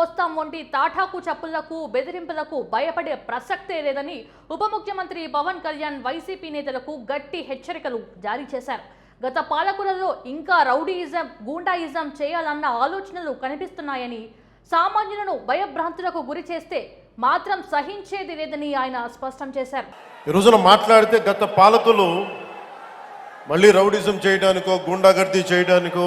పోస్తాం వంటి తాటాకు చప్పులకు బెదిరింపులకు భయపడే ప్రసక్తే లేదని ఉప ముఖ్యమంత్రి పవన్ కళ్యాణ్ వైసీపీ నేతలకు గట్టి హెచ్చరికలు జారీ చేశారు. గత పాలకులలో ఇంకా రౌడీయిజం గూండాయిజం చేయాలన్న ఆలోచనలు కనిపిస్తున్నాయని సామాన్యులను భయభ్రాంతులకు గురి చేస్తే మాత్రం సహించేది లేదని ఆయన స్పష్టం చేశారు. ఈ రోజున మాట్లాడితే గత పాలకులు మళ్ళీ రౌడిజం చేయడానికో గుండాగర్దీ చేయడానికో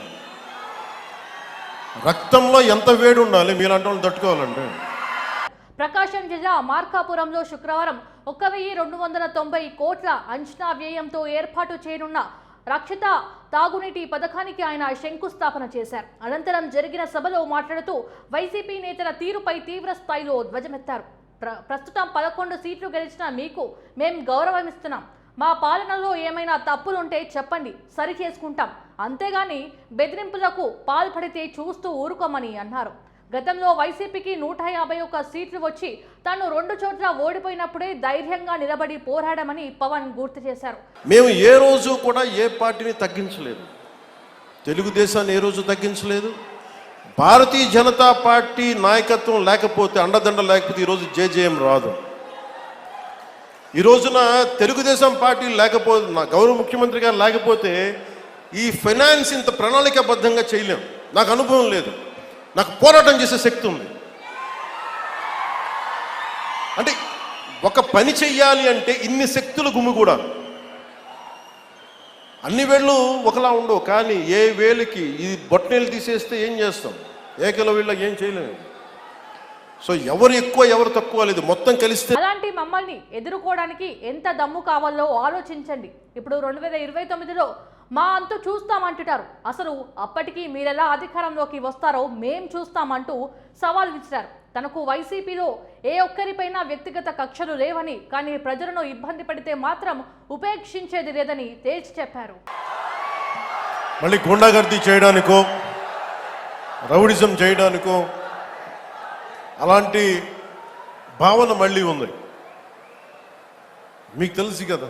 రక్తంలో ఎంత వేడి ఉండాలి మీలాంటి వాళ్ళు తట్టుకోవాలంటే ప్రకాశం జిల్లా మార్కాపురంలో శుక్రవారం ఒక వెయ్యి రెండు వందల తొంభై కోట్ల అంచనా వ్యయంతో ఏర్పాటు చేయనున్న రక్షిత తాగునీటి పథకానికి ఆయన శంకుస్థాపన చేశారు. అనంతరం జరిగిన సభలో మాట్లాడుతూ వైసీపీ నేతల తీరుపై తీవ్ర స్థాయిలో ధ్వజమెత్తారు. ప్ర ప్రస్తుతం పదకొండు సీట్లు గెలిచిన మీకు మేం గౌరవమిస్తున్నాం. మా పాలనలో ఏమైనా తప్పులుంటే చెప్పండి. సరి చేసుకుంటాం అంతేగాని బెదిరింపులకు పాల్పడితే చూస్తూ ఊరుకోమని అన్నారు. గతంలో వైసీపీకి నూట యాభై ఒక్క సీట్లు వచ్చి తాను రెండు చోట్ల ఓడిపోయినప్పుడే ధైర్యంగా నిలబడి పోరాడమని పవన్ గుర్తు చేశారు. మేము ఏ రోజు కూడా ఏ పార్టీని తగ్గించలేదు. తెలుగుదేశాన్ని ఏ రోజు తగ్గించలేదు. భారతీయ జనతా పార్టీ నాయకత్వం లేకపోతే అండదండ లేకపోతే ఈరోజు జేజేఎం రాదు. ఈ రోజున తెలుగుదేశం పార్టీ లేకపోతే గౌరవ ముఖ్యమంత్రి గారు లేకపోతే ఈ ఫైనాన్స్ ఇంత ప్రణాళికాబద్ధంగా చేయలేం. నాకు అనుభవం లేదు. నాకు పోరాటం చేసే శక్తి ఉంది. అంటే ఒక పని చెయ్యాలి అంటే ఇన్ని శక్తులు గుమిగూడాలి. అన్ని వేళ్ళు ఒకలా ఉండవు కానీ ఏ వేలుకి ఈ బొట్టనీళ్ళు తీసేస్తే ఏం చేస్తాం? ఏకల వీళ్ళకి ఏం చేయలేము. సో ఎవరు ఎక్కువ ఎవరు తక్కువ లేదు. మొత్తం కలిస్తే అలాంటి మమ్మల్ని ఎదుర్కోవడానికి ఎంత దమ్ము కావాలో ఆలోచించండి. ఇప్పుడు రెండు వేల ఇరవై తొమ్మిదిలో మా అంతు చూస్తామంటుంటారు అసలు అప్పటికి మీరెలా అధికారంలోకి వస్తారో మేం చూస్తామంటూ సవాల్ విసిరారు. తనకు వైసీపీలో ఏ ఒక్కరిపైనా వ్యక్తిగత కక్షలు లేవని కానీ ప్రజలను ఇబ్బంది పడితే మాత్రం ఉపేక్షించేది లేదని తేల్చి చెప్పారు. మళ్ళీ గుండాగర్దీ చేయడానికో రౌడిజం చేయడానికో అలాంటి భావన మళ్ళీ ఉంది. మీకు తెలుసు కదా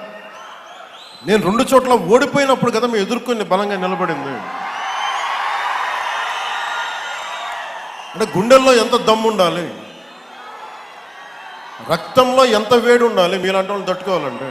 నేను రెండు చోట్ల ఓడిపోయినప్పుడు కదా మేము ఎదుర్కొని బలంగా నిలబడింది. అంటే గుండెల్లో ఎంత దమ్ము ఉండాలి? రక్తంలో ఎంత వేడి ఉండాలి? మీలాంటి వాళ్ళు తట్టుకోవాలంటే